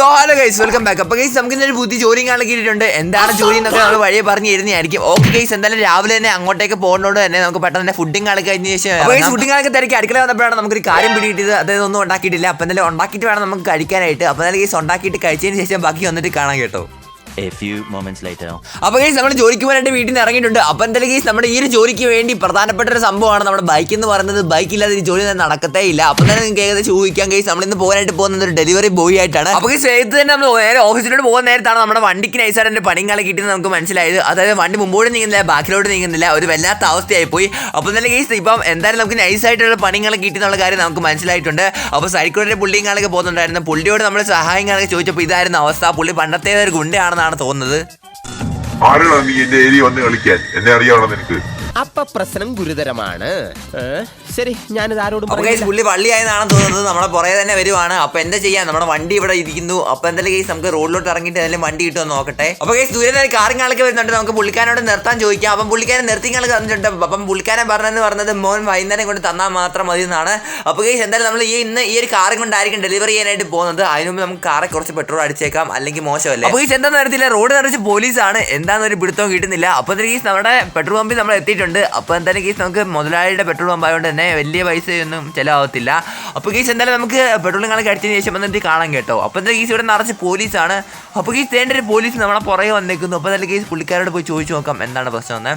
So hello guys welcome back അപ്പൊ guys നമുക്ക് ഇന്നൊരു പുതിയ ജോലിയും കാണാൻ കിട്ടിയിട്ടുണ്ട്. എന്താണ് ജോലി എന്നൊക്കെ നമ്മൾ വഴിയെ പറഞ്ഞു തരുന്നതായിരിക്കും. ഓക്കെ ഗൈസ് എന്തായാലും രാവിലെ തന്നെ അങ്ങോട്ടേക്ക് പോകുന്നതുകൊണ്ട് തന്നെ നമുക്ക് പെട്ടെന്ന് തന്നെ ഫുഡിങ് കാണി കഴിഞ്ഞ ശേഷം ഫുഡിങ് കാണൊക്കെ തിരക്കി അടുക്കള വന്നപ്പോഴാണ് നമുക്കൊരു കാര്യം പിടിയിട്ടത് അതായത് ഒന്നും ഉണ്ടാക്കിയിട്ടില്ല. അപ്പൊ എന്തായാലും ഉണ്ടാക്കിയിട്ട് വേണം നമുക്ക് കഴിക്കാനായിട്ട്. അപ്പൊ എന്തായാലും ഗൈസ് ഉണ്ടാക്കിയിട്ട് കഴിച്ചതിന് ശേഷം ബാക്കി വന്നിട്ട് കാണാൻ കേട്ടോ. അപ്പൊ ഗൈസ് നമ്മൾ ജോലിക്ക് പോകാനായിട്ട് വീട്ടിൽ നിന്ന് ഇറങ്ങിയിട്ടുണ്ട്. അപ്പൊ എന്തായാലും ഗൈസ് നമ്മുടെ ഈ ഒരു ജോലിക്ക് വേണ്ടി പ്രധാനപ്പെട്ട ഒരു സംഭവമാണ് നമ്മുടെ ബൈക്ക് എന്ന് പറയുന്നത്. ബൈക്ക് ഇല്ലാതെ ഈ ജോലി നടക്കത്തേ ഇല്ല. അപ്പൊ തന്നെ നിങ്ങൾക്ക് ഏകദേശം ഊഹിക്കാൻ ഗൈസ് നമ്മൾ ഇന്ന് പോകാനായിട്ട് പോകുന്നത് ഒരു ഡെലിവറി ബോയ് ആയിട്ടാണ്. അപ്പൊ ഗൈസ് ഏത് തന്നെ നമ്മൾ നേരെ ഓഫീസിലോട്ട് പോകുന്ന നേരത്താണ് നമ്മുടെ വണ്ടിക്ക് നൈസായിട്ട് എന്റെ പണിയും കളി കിട്ടിയെന്ന് നമുക്ക് മനസ്സിലായത്. അതായത് വണ്ടി മുമ്പോട്ട് നീങ്ങുന്നില്ല ബാക്കിലോട്ട് നീങ്ങുന്നില്ല ഒരു വല്ലാത്ത അവസ്ഥയായി പോയി. അപ്പൊ തന്നെ ഗൈസ് ഇപ്പം എന്തായാലും നമുക്ക് നൈസായിട്ടുള്ള പണികൾ കിട്ടിയെന്നുള്ള കാര്യം നമുക്ക് മനസ്സിലായിട്ടുണ്ട്. അപ്പൊ സൈക്കിളിന്റെ പുള്ളിയും കാണൊക്കെ പോകുന്നുണ്ടായിരുന്നു. പുള്ളിയോട് നമ്മൾ സഹായം കാണൊക്കെ ചോദിച്ചപ്പോൾ ഇതായിരുന്നു അവസ്ഥ. പുള്ളി പണ്ടത്തെ ഒരു ഗുണ്ടയാണെന്നാണ് തോന്നുന്നത്? ആരാണ് നീ എന്റെ ഏരിയ വന്ന് കളിക്കാൻ? എന്നെ അറിയാവണം നിനക്ക്? അപ്പ പ്രശ്നം ഗുരുതരമാണ്. ഏ? ശരി ഞാനിത് ആരോടും അപ്പൊ പറയില്ല. കേസ് പുള്ളി വള്ളിയായെന്നാണ് തോന്നുന്നത്. നമ്മളെ പുറകെ തന്നെ വരുവാണ്. അപ്പൊ എന്താ ചെയ്യാം? നമ്മുടെ വണ്ടി ഇവിടെ ഇരിക്കുന്നു. അപ്പൊ എന്തായാലും കേസ് നമുക്ക് റോഡിലോട്ട് ഇറങ്ങിയിട്ട് ഏതായാലും വണ്ടി കിട്ടുമെന്ന് നോക്കട്ടെ. അപ്പൊ കേസ് ദൂരെ നിന്ന് കാറിങ്ങളൊക്കെ വരുന്നുണ്ട്. നമുക്ക് പുള്ളിക്കാനോട് നിർത്താൻ ചോദിക്കാം. അപ്പം പുള്ളിക്കാരൻ നിർത്തിങ്ങൾ തന്നിട്ടുണ്ട്. അപ്പം പുള്ളിക്കാരൻ പറഞ്ഞതെന്ന് പറഞ്ഞത് മോൻ വൈകുന്നേരം കൊണ്ട് തന്നാൽ മാത്രം മതി എന്നാണ്. അപ്പൊ കേസ് എന്തായാലും നമ്മൾ ഈ ഇന്ന് ഈ ഒരു കാറും കൊണ്ടായിരിക്കും ഡെലിവറി ചെയ്യാനായിട്ട് പോകുന്നത്. അതിന് മുമ്പ് നമുക്ക് കാറെ കുറച്ച് പെട്രോൾ അടിച്ചേക്കാം. അല്ലെങ്കിൽ മോശമല്ലേ? അപ്പൊ കേസ് എന്താണെന്ന് അറിയത്തില്ല. റോഡ് നിറച്ച് പോലീസാണ്. എന്താണെന്ന് ഒരു പിടുത്തവും കിട്ടുന്നില്ല. അപ്പൊ കേസ് നമ്മുടെ പെട്രോൾ പമ്പിൽ നമ്മൾ എത്തിയിട്ടുണ്ട്. അപ്പൊ എന്തായാലും കേസ് നമുക്ക് മുതലാളിയുടെ പെട്രോൾ പമ്പ് ആയതുകൊണ്ട് തന്നെ വലിയ പൈസയൊന്നും ചിലവാകത്തില്ല അപ്പോൾ കേസ് എന്തായാലും നമുക്ക് പെട്രോൾ കണക്ക് അടിച്ചതിന് ശേഷം വന്നിട്ട് കാണാൻ കേട്ടോ. അപ്പോൾ എന്താ കേസ് ഇവിടെ നിറച്ച് പോലീസാണ്. അപ്പോൾ കേസ് തേണ്ട ഒരു പോലീസ് നമ്മളെ പുറകെ വന്നേക്കുന്നു അപ്പോൾ എന്തായാലും കേസ് പുള്ളിക്കാരോട് പോയി ചോദിച്ചു നോക്കാം എന്താണ് പ്രശ്നം എന്ന്.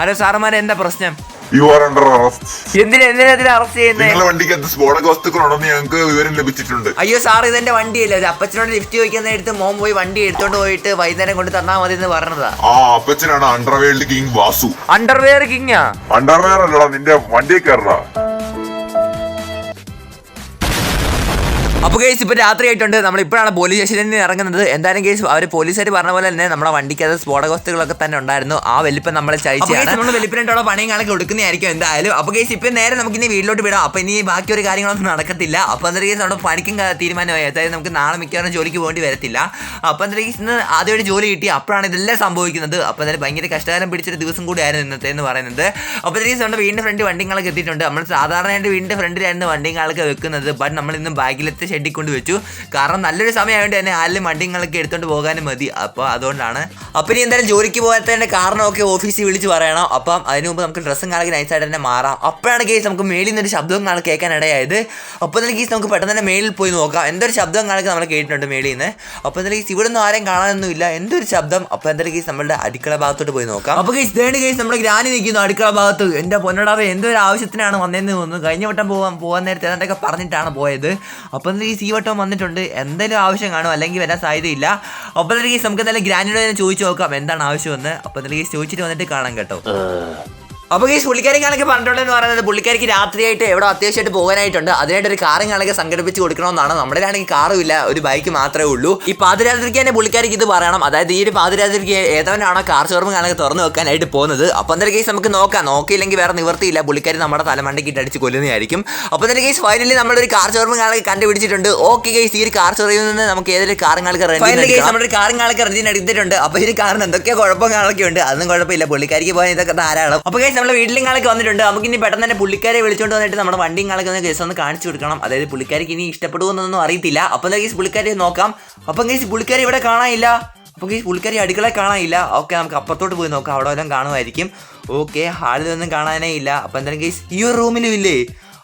ഹലോ സാറന്മാരെ എന്താ പ്രശ്നം? യു ആർ അണ്ടർ അറസ്റ്റ് എന്തിനാ എന്തിനാ ഇതിനെ അറസ്റ്റ് ചെയ്യുന്നത് നിങ്ങളുടെ വണ്ടിക്കകത്ത് സ്ഫോടക വസ്തുക്കളുണ്ടെന്ന് ഞങ്ങൾക്ക് വിവരം ലഭിച്ചിട്ടുണ്ട്. അയ്യോ സാർ ഇതെന്റെ വണ്ടിയല്ലേ? ഇത് അപ്പച്ചനോട് ലിഫ്റ്റ് ചോദിക്കുന്ന എടുത്ത് മോൻ പോയി വണ്ടി എടുത്തോണ്ട് പോയിട്ട് വൈകുന്നേരം കൊണ്ട് തന്നാ മതി എന്ന് പറഞ്ഞതാ. ആ അപ്പച്ചനാണ് അണ്ടർവേൾഡ് കിങ് വാസു. അണ്ടർവെയർ കിങ്ങാ അണ്ടർവെയർ അല്ലടാ നിന്റെ വണ്ടിയെ കയറടാ. അപ്പോൾ കേസ് ഇപ്പോൾ രാത്രി ആയിട്ടുണ്ട്. നമ്മൾ ഇപ്പോഴാണ് പോലീസ് സ്റ്റേഷനിൽ നിന്ന് ഇറങ്ങുന്നത്. എന്തായാലും കേസ് അവർ പോലീസുകാർ പറഞ്ഞ പോലെ തന്നെ നമ്മുടെ വണ്ടിക്ക് അത് സ്ഫോടക വസ്തുക്കളൊക്കെ തന്നെ ഉണ്ടായിരുന്നു. ആ വലിപ്പം നമ്മൾ ചതിച്ചാണ് നമ്മൾ വലിപ്പിനായിട്ടുള്ള പണിയും കണക്ക് കൊടുക്കുന്നതായിരിക്കും എന്തായാലും. അപ്പോൾ കേസ് ഇപ്പം നേരെ നമുക്ക് ഇനി വീട്ടിലോട്ട് വിടാം. അപ്പോൾ ഇനി ബാക്കി ഒരു കാര്യങ്ങളൊന്നും നടക്കത്തില്ല. അപ്പോൾ അന്നേരം കേസ് നമ്മുടെ പണിക്കും തീരുമാനമായി. അതായത് നമുക്ക് നാളെ മിക്കവാറും ജോലിക്ക് പോകേണ്ടി വരത്തില്ല. അപ്പോൾ അന്നേരം കേസ് ഇന്ന് ആദ്യമായിട്ട് ജോലി കിട്ടി. അപ്പോഴാണ് ഇതെല്ലാം സംഭവിക്കുന്നത്. അപ്പോൾ എന്തായാലും ഭയങ്കര കഷ്ടകാലം പിടിച്ചൊരു ദിവസം കൂടിയായിരുന്നു ഇന്നത്തെ എന്ന് പറയുന്നത്. അപ്പോൾ കേസ് നമ്മുടെ വീടിന്റെ ഫ്രണ്ട് വണ്ടിങ്ങളൊക്കെ എത്തിയിട്ടുണ്ട്. നമ്മൾ സാധാരണയായിട്ട് വീടിന്റെ ഫ്രണ്ടിലായിരുന്നു വണ്ടികളൊക്കെ വെക്കുന്നത്. ബട്ട് നമ്മൾ ഇന്ന് ബാഗിലത്തെ ഷെഡിൽ കൊണ്ട് വെച്ചു കാരണം നല്ലൊരു സമയമായതുകൊണ്ട് തന്നെ ആരിലും വണ്ടിങ്ങളൊക്കെ എടുത്തുകൊണ്ട് പോകാനും മതി. അപ്പോൾ അതുകൊണ്ടാണ്. അപ്പം ഇനി എന്തായാലും ജോലിക്ക് പോകാത്തതിന്റെ കാരണമൊക്കെ ഓഫീസിൽ വിളിച്ച് പറയണം. അപ്പം അതിന് മുമ്പ് നമുക്ക് ഡ്രസ്സും കാണാൻ നൈസായിട്ട് തന്നെ മാറാം. അപ്പോഴാണ് കേസ് നമുക്ക് മേളിൽ നിന്നൊരു ശബ്ദവും കാണാൻ കേൾക്കാൻ ഇടയായത് അപ്പോൾ തന്നെ കേസ് നമുക്ക് പെട്ടെന്ന് തന്നെ മേളിൽ പോയി നോക്കാം. എന്തൊരു ശബ്ദം കാണാൻ നമ്മൾ കേട്ടിട്ടുണ്ട് മേളിൽ നിന്ന്. അപ്പോൾ എന്തായാലും കേസ് ഇവിടെ നിന്ന് ആരെയും കാണാനൊന്നും ഇല്ല. എന്തൊരു ശബ്ദം? അപ്പോൾ എന്തായാലും കേസ് നമ്മുടെ അടുക്കള ഭാഗത്തോട്ട് പോയി നോക്കാം. അപ്പോൾ കേസ് ദേണ്ട് കേസ് നമ്മുടെ ഗ്രാനി നിൽക്കുന്നു അടുക്കള ഭാഗത്ത്. എന്റെ പൊന്നടാവ് എന്തൊരു ആവശ്യത്തിനാണ് വന്നതെന്ന് തോന്നുന്നു. കഴിഞ്ഞ വട്ടം പോകാൻ പോകാൻ നേരത്തെ ഏതാണ്ടൊക്കെ പറഞ്ഞിട്ടാണ് പോയത്. അപ്പോൾ ഈ സി വട്ടം വന്നിട്ടുണ്ട്. എന്തെങ്കിലും ആവശ്യം കാണും അല്ലെങ്കിൽ വരാൻ സാധ്യതയില്ല. അപ്പോൾ നമുക്ക് എന്തായാലും ഗ്രാൻഡ് തന്നെ ചോദിച്ചു നോക്കാം എന്താണ് ആവശ്യമെന്ന്. അപ്പോൾ എന്തായാലും ചോദിച്ചിട്ട് വന്നിട്ട് കാണാം കേട്ടോ. അപ്പോൾ ഈ പുള്ളിക്കാരി കണക്ക് പറഞ്ഞിട്ടുണ്ടെന്ന് പറയുന്നത് പുള്ളിക്കാരിക്ക് രാത്രിയായിട്ട് എവിടെ അത്യാവശ്യമായിട്ട് പോകാനായിട്ടുണ്ട്. അതിനായിട്ട് ഒരു കാറും കണക്ക് സംഘടിപ്പിച്ച് കൊടുക്കണമെന്നാണ്. നമ്മുടെ ആണെങ്കിൽ കാറും ഇല്ല ഒരു ബൈക്ക് മാത്രമേ ഉള്ളൂ. ഈ പാതിരാത്രിക്ക് തന്നെ പുള്ളിക്കാരിക്ക് ഇത് പറയണം. അതായത് ഈ ഒരു പാതിരാത്രിക്ക് ഏതവനാണോ കാർ ഷോറൂം കാണൊക്കെ തുറന്നു വെക്കാനായിട്ട് പോകുന്നത്. അപ്പോൾ എന്തായാലും കേസ് നമുക്ക് നോക്കാം. നോക്കിയില്ലെങ്കിൽ വേറെ നിവർത്തിയില്ല പുള്ളിക്കാരി നമ്മുടെ തലമണ്ടയ്ക്ക് ഇട്ടടിച്ച് കൊല്ലുന്നതായിരിക്കും. അപ്പോൾ എന്തായാലും കേസ് ഫൈനലി നമ്മളൊരു കാർ ഷോറൂം കാണൊക്കെ കണ്ടുപിടിച്ചിട്ടുണ്ട്. ഓക്കെ കേസ് ഈ ഒരു കാർ ഷോറൂമിൽ നിന്ന് നമുക്ക് ഏതൊരു കാറും കണക്ക് കേസ് നമ്മുടെ കാറും കണക്ക് റെന്റിന് എടുത്തിട്ടുണ്ട്. അപ്പോൾ ഈ കാറിന് എന്തൊക്കെ കുഴപ്പങ്ങളൊക്കെ ഉണ്ട് അതൊന്നും കുഴപ്പമില്ല. പുള്ളിക്കാരിക്ക് പോകാൻ ഇതൊക്കെ ധാരാളം. അപ്പോൾ കേസ് നമ്മുടെ വീട്ടിലും കാളൊക്കെ വന്നിട്ടുണ്ട്. നമുക്ക് ഇനി പെട്ടെന്ന് തന്നെ പുള്ളിക്കാരെ വിളിച്ചുകൊണ്ട് വന്നിട്ട് നമ്മുടെ വണ്ടിയും കാളൊക്കെ ഒന്ന് കേസ് ഒന്ന് കാണിച്ചു കൊടുക്കണം. അതായത് പുള്ളിക്കാരിക്ക് ഇനി ഇഷ്ടപ്പെടുമെന്നൊന്നും അറിയത്തില്ല. അപ്പോൾ ഗൈസ് പുള്ളിക്കാരെ നോക്കാം. അപ്പം കേസ് പുള്ളിക്കാരെ ഇവിടെ കാണാനില്ല. അപ്പോൾ കേസ് പുള്ളിക്കാരി അടുക്കള കാണാനില്ല. ഓക്കെ നമുക്ക് അപ്പുറത്തോട്ട് പോയി നോക്കാം. അവിടെ വല്ലതും കാണുമായിരിക്കും. ഓക്കെ ഹാളിലൊന്നും കാണാനേ ഇല്ല. അപ്പം എന്തായാലും ഈ ഒരു റൂമിലും ഇല്ലേ?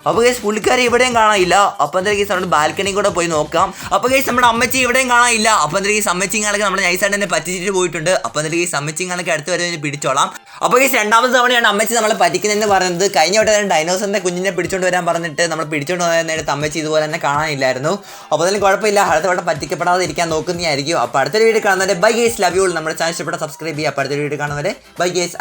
അപ്പോൾ കേസ് പുള്ളിക്കാരെ ഇവിടെയും കാണാനില്ല. അപ്പോൾ എന്തായാലും കേസ് നമ്മുടെ ബാൽക്കണി കൂടെ പോയി നോക്കാം. അപ്പോൾ കേസ് നമ്മുടെ അമ്മച്ചി ഇവിടെയും കാണാനില്ല. അപ്പോൾ എന്തായാലും കേസ് അമ്മച്ചിങ്ങളൊക്കെ നമ്മുടെ നൈസായിട്ട് തന്നെ പറ്റിച്ചിട്ട് പോയിട്ടുണ്ട്. അപ്പോൾ എന്തായാലും കേസ് അമ്മച്ചിങ്ങളൊക്കെ അടുത്ത് വരെ പിടിച്ചോളാം. അപ്പോൾ കേസ് രണ്ടാമത്തെ തവണയാണ് അമ്മച്ചി നമ്മളെ പറ്റിക്കുന്നതെന്ന് പറയുന്നത്. കഴിഞ്ഞ വട്ടം ഡൈനോസറിന്റെ കുഞ്ഞിനെ പിടിച്ചോണ്ട് വരാൻ പറഞ്ഞിട്ട് നമ്മൾ പിടിച്ചോണ്ട് വരാൻ നേരത്തെ അമ്മച്ചി ഇതുപോലെ തന്നെ കാണാനില്ലായിരുന്നു. അപ്പോൾ അതിന് കുഴപ്പമില്ല. അടുത്ത വട്ടം പറ്റിക്കപ്പെടാതെ ഇരിക്കാൻ നോക്കുന്നതായിരിക്കും. അപ്പോൾ അടുത്തൊരു വീഡിയോ കാണുന്നവരെ ബൈ ഗേസ് ലവ് യു നമ്മുടെ ചാനൽ ഇഷ്ടപ്പെട്ട സബ്സ്ക്രൈബ് ചെയ്യുക. അപ്പോൾ അടുത്തൊരു വീഡിയോ കാണുന്നവരെ ബൈ ഗേസ്